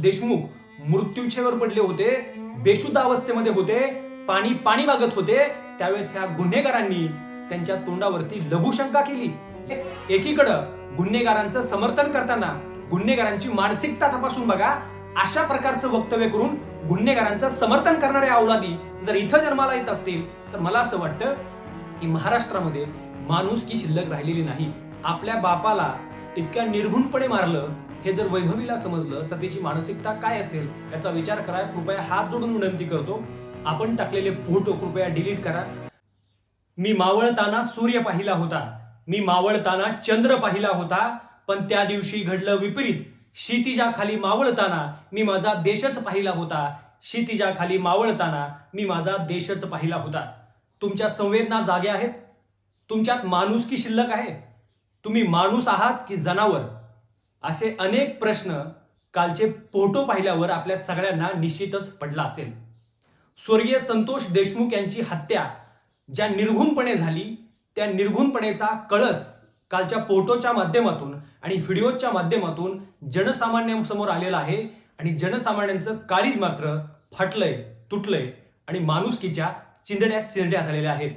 देशमुख मृत्यूछेवर पडले होते बेशुद्ध अवस्थेमध्ये होते पाणी पाणी मागत होते त्यावेळेस ह्या गुन्हेगारांनी त्यांच्या तोंडावरती लघुशंका केली. एकीकडं गुन्हेगारांचं समर्थन करताना गुन्हेगारांची मानसिकता तपासून बघा अशा प्रकारचं वक्तव्य करून गुन्हेगारांचं समर्थन करणाऱ्या अवलादी जर इथं जन्माला येत असतील तर मला असं वाटतं की महाराष्ट्रामध्ये माणूस की शिल्लक राहिलेली नाही. आपल्या बापाला इतक्या निर्घुणपणे मारलं हे जर वैभवीला समजलं तर त्याची मानसिकता काय असेल याचा विचार करा. कृपया हात जोडून विनंती करतो. आपण टाकलेले फोटो कृपया डिलीट करा. मी मावळताना सूर्य पाहिला होता. मी मावळताना चंद्र पाहिला होता. पण त्या दिवशी घडलं विपरीत. क्षितिजा खाली मावळताना मी माझा देशच पाहिला होता. क्षितिजा खाली मावळताना मी माझा देशच पाहिला होता. तुमच्या संवेदना जागे आहेत. तुमच्यात माणूस की शिल्लक आहे? तुम्ही माणूस आहात की जनावर? असे अनेक प्रश्न कालचे फोटो पाहिल्यावर आपल्या सगळ्यांना निश्चितच पडला असेल. स्वर्गीय संतोष देशमुख यांची हत्या ज्या निर्घुणपणे झाली त्या निर्घुणपणेचा कळस कालच्या फोटोच्या माध्यमातून आणि व्हिडिओच्या माध्यमातून जनसामान्यांसमोर आलेला आहे आणि जनसामान्यांचं काळीज मात्र फाटलंय तुटलंय आणि माणुसकीच्या चिंदड्या चिंदड्या झालेल्या आहेत.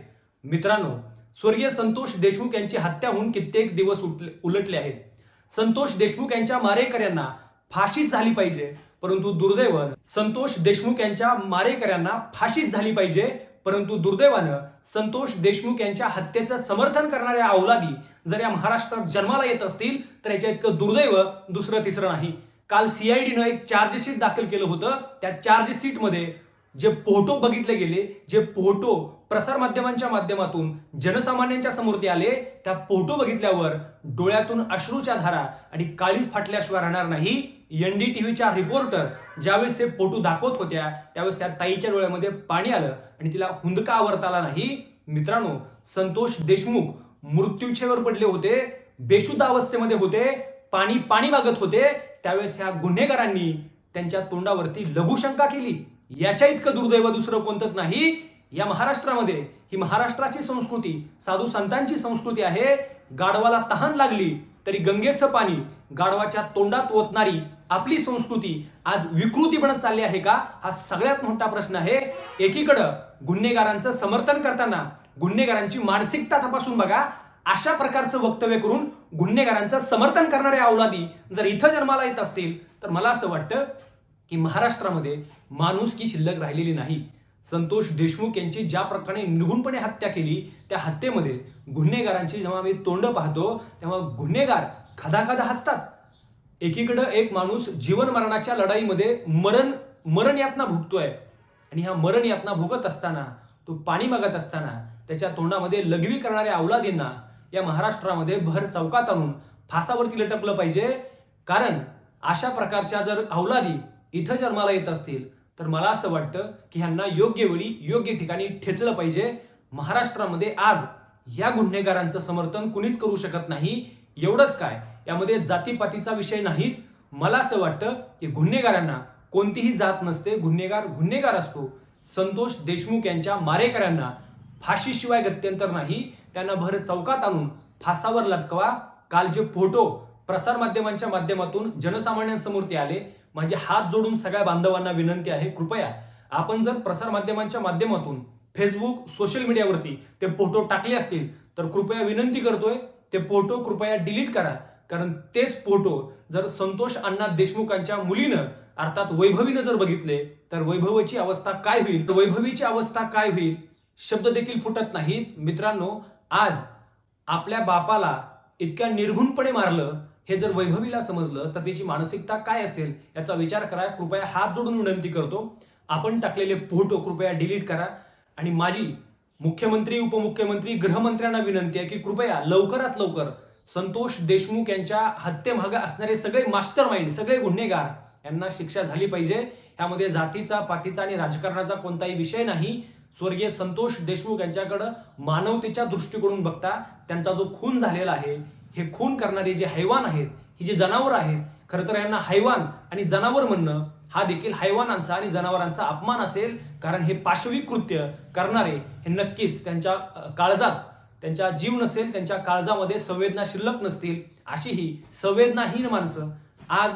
मित्रांनो स्वर्गीय संतोष देशमुख यांची हत्या होऊन कित्येक दिवस उठले- उलटले आहेत. संतोष देशमुख यांच्या मारेकऱ्यांना फाशीच झाली पाहिजे. परंतु दुर्दैवानं संतोष देशमुख यांच्या मारेकऱ्यांना फाशीच झाली पाहिजे. परंतु दुर्दैवानं संतोष देशमुख यांच्या हत्येचं समर्थन करणाऱ्या अवलादी जर या महाराष्ट्रात जन्माला येत असतील तर याच्या इतकं दुर्दैव दुसरं तिसरं नाही. काल सीआयडीनं एक चार्जशीट दाखल केलं होतं. त्या चार्जशीटमध्ये जे फोटो बघितले गेले जे फोटो प्रसारमाध्यमांच्या माध्यमातून जनसामान्यांच्या समोर ते आले त्या फोटो बघितल्यावर डोळ्यातून अश्रूच्या धारा आणि काळीज फाटल्याशिवाय राहणार नाही. एनडीटीव्हीच्या रिपोर्टर ज्यावेळेस हे फोटो दाखवत होत्या त्यावेळेस त्या ताईच्या डोळ्यामध्ये पाणी आलं आणि तिला हुंदका आवरता आला नाही. मित्रांनो संतोष देशमुख मृत्यूछेवर पडले होते बेशुद्ध अवस्थेमध्ये होते पाणी पाणी मागत होते. त्यावेळेस ह्या गुन्हेगारांनी त्यांच्या तोंडावरती लघुशंका केली. याच्या इतकं दुर्दैव दुसरं कोणतंच नाही. या महाराष्ट्रामध्ये ही महाराष्ट्राची संस्कृती साधू संतांची संस्कृती आहे. गाढवाला तहान लागली तरी गंगेचं पाणी गाढवाच्या तोंडात ओतणारी आपली संस्कृती आज विकृती बनत चालली आहे का? हा सगळ्यात मोठा प्रश्न आहे. एकीकडं गुन्हेगारांचं समर्थन करताना गुन्हेगारांची मानसिकता तपासून बघा. अशा प्रकारचं वक्तव्य करून गुन्हेगारांचं समर्थन करणाऱ्या अवलादी जर इथं जन्माला येत असतील तर मला असं वाटतं की महाराष्ट्रामध्ये माणूस की शिल्लक राहिलेली नाही. संतोष देशमुख यांची ज्या प्रकारे निघूनपणे हत्या केली त्या हत्येमध्ये गुन्हेगारांची जेव्हा मी तोंड पाहतो तेव्हा गुन्हेगार खदाखदा हसतात. एकीकडं एक माणूस जीवन मरणाच्या लढाईमध्ये मरण मरण यातना भुगतोय. आणि ह्या मरण यातना भोगत असताना तो पाणी मागत असताना त्याच्या तोंडामध्ये लघवी करणाऱ्या अवलादींना या महाराष्ट्रामध्ये भर चौकात आणून फासावरती लटकलं पाहिजे. कारण अशा प्रकारच्या जर अवलादी इथं जन्माला येत असतील तर मला असं वाटतं की ह्यांना योग्य वेळी योग्य ठिकाणी ठेचलं पाहिजे. महाराष्ट्रामध्ये आज या गुन्हेगारांचं समर्थन कुणीच करू शकत नाही. एवढंच काय यामध्ये जातीपातीचा विषय नाहीच. मला असं वाटतं की गुन्हेगारांना कोणतीही जात नसते गुन्हेगार गुन्हेगार असतो. संतोष देशमुख यांच्या मारेकऱ्यांना फाशीशिवाय गत्यंतर नाही. त्यांना भर चौकात आणून फासावर लटकवा. काल जे फोटो प्रसारमाध्यमांच्या माध्यमातून जनसामान्यांसमोर ते आले म्हणजे हात जोडून सगळ्या बांधवांना विनंती आहे कृपया आपण जर प्रसारमाध्यमांच्या माध्यमातून फेसबुक सोशल मीडियावरती ते फोटो टाकले असतील तर कृपया विनंती करतोय ते फोटो कृपया डिलीट करा. कारण तेच फोटो जर संतोष अण्णा देशमुखांच्या मुलीनं अर्थात वैभवीनं जर बघितले तर वैभवाची अवस्था काय होईल? तर वैभवीची अवस्था काय होईल? शब्द देखील फुटत नाहीत. मित्रांनो आज आपल्या बापाला इतक्या निर्घुणपणे मारलं हे जर वैभवीला समजलं तर त्याची मानसिकता काय असेल याचा विचार करा. कृपया हात जोडून विनंती करतो. आपण टाकलेले फोटो कृपया डिलीट करा. आणि माझी मुख्यमंत्री उपमुख्यमंत्री गृहमंत्र्यांना विनंती आहे की कृपया लवकरात लवकर संतोष देशमुख यांच्या हत्येमागे असणारे सगळे मास्टर माइंड सगळे गुन्हेगार यांना शिक्षा झाली पाहिजे. ह्यामध्ये जातीचा पातीचा आणि राजकारणाचा कोणताही विषय नाही. स्वर्गीय संतोष देशमुख यांच्याकडं मानवतेच्या दृष्टीकडून बघता त्यांचा जो खून झालेला आहे हे खून करणारे जे हैवान आहेत ही जी जनावर आहेत खरं तर यांना हैवान आणि जनावर म्हणणं हा देखील हैवानांचा आणि जनावरांचा अपमान असेल कारण हे पाशवी कृत्य करणारे हे नक्कीच त्यांच्या काळजात त्यांच्या जीव नसेल त्यांच्या काळजामध्ये संवेदना शिल्लक नसतील अशी ही संवेदनाहीन माणसं आज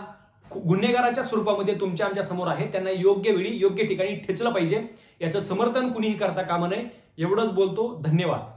गुन्हेगाराच्या स्वरूपामध्ये तुमच्या आमच्यासमोर आहे. त्यांना योग्य वेळी योग्य ठिकाणी ठेचलं पाहिजे. याचं समर्थन कुणीही करता कामा नये. एवढंच बोलतो. धन्यवाद.